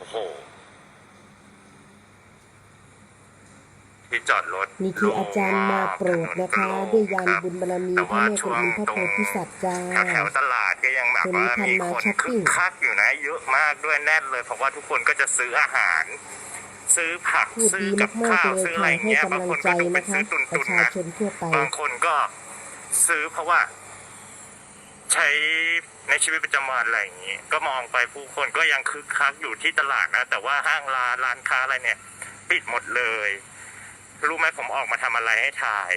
โอ้โห ที่จอดรถนี่คืออาจารย์มาโปรดนะคะ ด้วยยานบุญบารมีพระแม่กวนอิมพระโพธิสัตว์จ้า แถวๆตลาดก็ยังแบบวันว่านี้ท่านมีมาคนช้อปปิ้คึงกคักอยู่นะ เยอะมากด้วยแน่นเลยเพราะว่าทุกคนก็จะซื้ออาหาร ซื้อผักพูดซื้อดีกับมากข้าวๆเลยซื้ออะไรค่ะให้เงี้ยกำบางลังคนใจก็ดูเป็นนะคะซื้อตุนประตุนชานะชนทั่วไปบางคนก็ซื้อเพราะว่า ใช้ในชีวิตประจำวันอะไรอย่างนี้ก็มองไปผู้คนก็ยังคึกคักอยู่ที่ตลาดนะ แต่ว่าห้างร้านร้านค้าอะไรเนี่ย ปิดหมดเลย รู้ไหมผมออกมาทำอะไรให้ถ่าย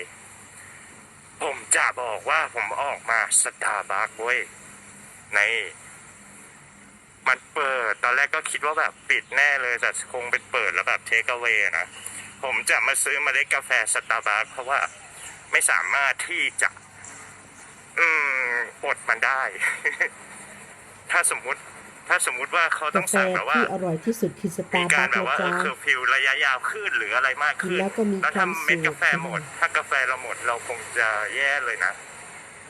ผมจะบอกว่าผมออกมาสตาร์บัคเว้ยในมันเปิด ตอนแรกก็คิดว่าแบบปิดแน่เลย แต่คงเป็นเปิดแล้วแบบเทคเอา a y นะ ผมจะมาซื้อเมาเล็ดกาแฟสตาร์บัคเพราะว่าไม่สามารถที่จะ มันได้ ถ้าสมมุติถ้าสมมุติว่าเขาต้กาองแฟสั่งแบบว่าที่อร่อยที่สุดคือสมีตาร์กาบัรคแบบนะว่าเอจ๊ะอเคอร์ฟิวระยะยาวขึ้นหรืออะไรมากขึ้น แล้วก็มีแล้วควาถ้ามเม็ดสุกาขแฟหมด ถ้ากาแฟเราหมดเราคงจะแย่เลยนะ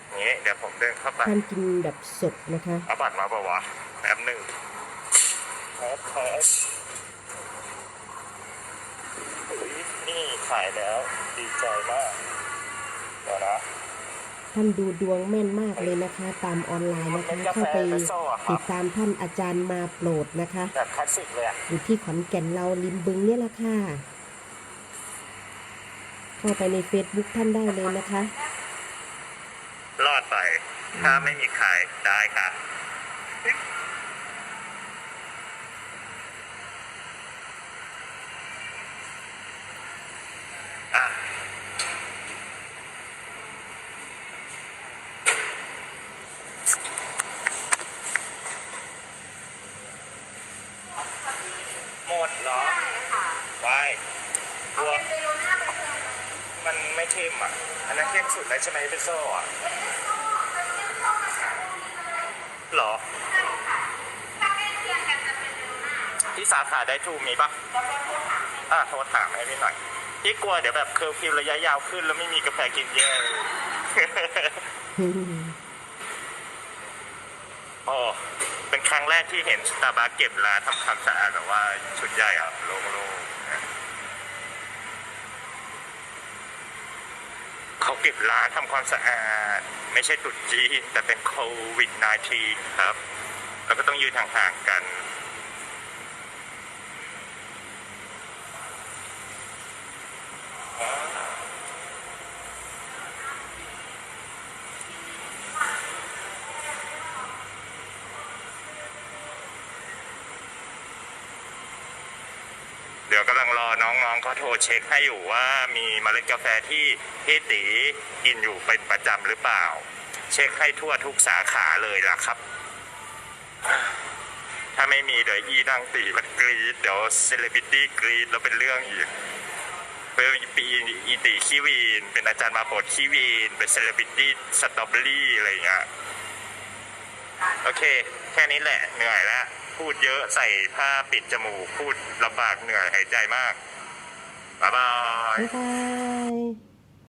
อย่างนี้เดี๋ยวผมเดินเข้าไปท่านกินแบบสดนะคะเอาบัตรมาปะวะแป๊บหนึ่งแป๊บแป๊บอุ๊ยนี่ขายแล้ว ดีใจมากเดี๋ยวนะ ท่านดูดวงแม่นมากเลยนะคะ ตามออนไลน์นะคะเข้าไปติดตามท่านอาจารย์มาโปรดนะคะแบบคลาสสิกเลยอะอยู่ที่ขอนแก่นเราริมบึงเนี่ยแหละค่ะเข้าไปใน Facebook ท่านได้เลยนะคะ รอดไป ถ้าไม่มีขายได้ค่ะอะ หมดเหรอ ไว้กลัวมันไม่เข้มอะ อันนั้นเข้มสุดแล้วใช่ไหมเอสเปรสโซ่อะเหรอ ที่สาขาได้ทูมีปะอ่าโทรถามให้พี่หน่อย พี่กลัวเดี๋ยวแบบเคอร์ฟิวระยะยาวขึ้นแล้วไม่มีกาแฟกินแย่เลยโอ้เป็นครั้งแรกที่เห็นสตาร์บัคเก็บร้านทำความสะอาดแบบว่าชุดใหญ่อะโล่งๆนะ เขาเก็บร้านทำความสะอาด ไม่ใช่ตุดจีนแต่เป็นโควิด -19 ครับ แล้วก็ต้องยืนห่างๆกัน ดี๋ยวกำลังรอน้องๆเขาโทรเช็คให้อยู่ว่ามีเมล็ดกาแฟที่พี่ตีกินอยู่เป็นประจำหรือเปล่า เช็คให้ทั่วทุกสาขาเลยล่ะครับ ถ้าไม่มีเดี๋ยวอีดังตีมันกรีดเดี๋ยวเซเลบริตี้กรีดแล้วเป็นเรื่องอีกเป็นปีอีตีขี้วีน เป็นอาจารย์มาโปรดขี้วีน เป็นเซเลบริตี้สตรอเบอรี่อะไรอย่างเงี้ยโอเค แค่นี้แหละเหนื่อยแล้ว พูดเยอะใส่ผ้าปิดจมูก พูดลำบากเหนื่อยหายใจมาก บ๊ายบาย บ๊ายบาย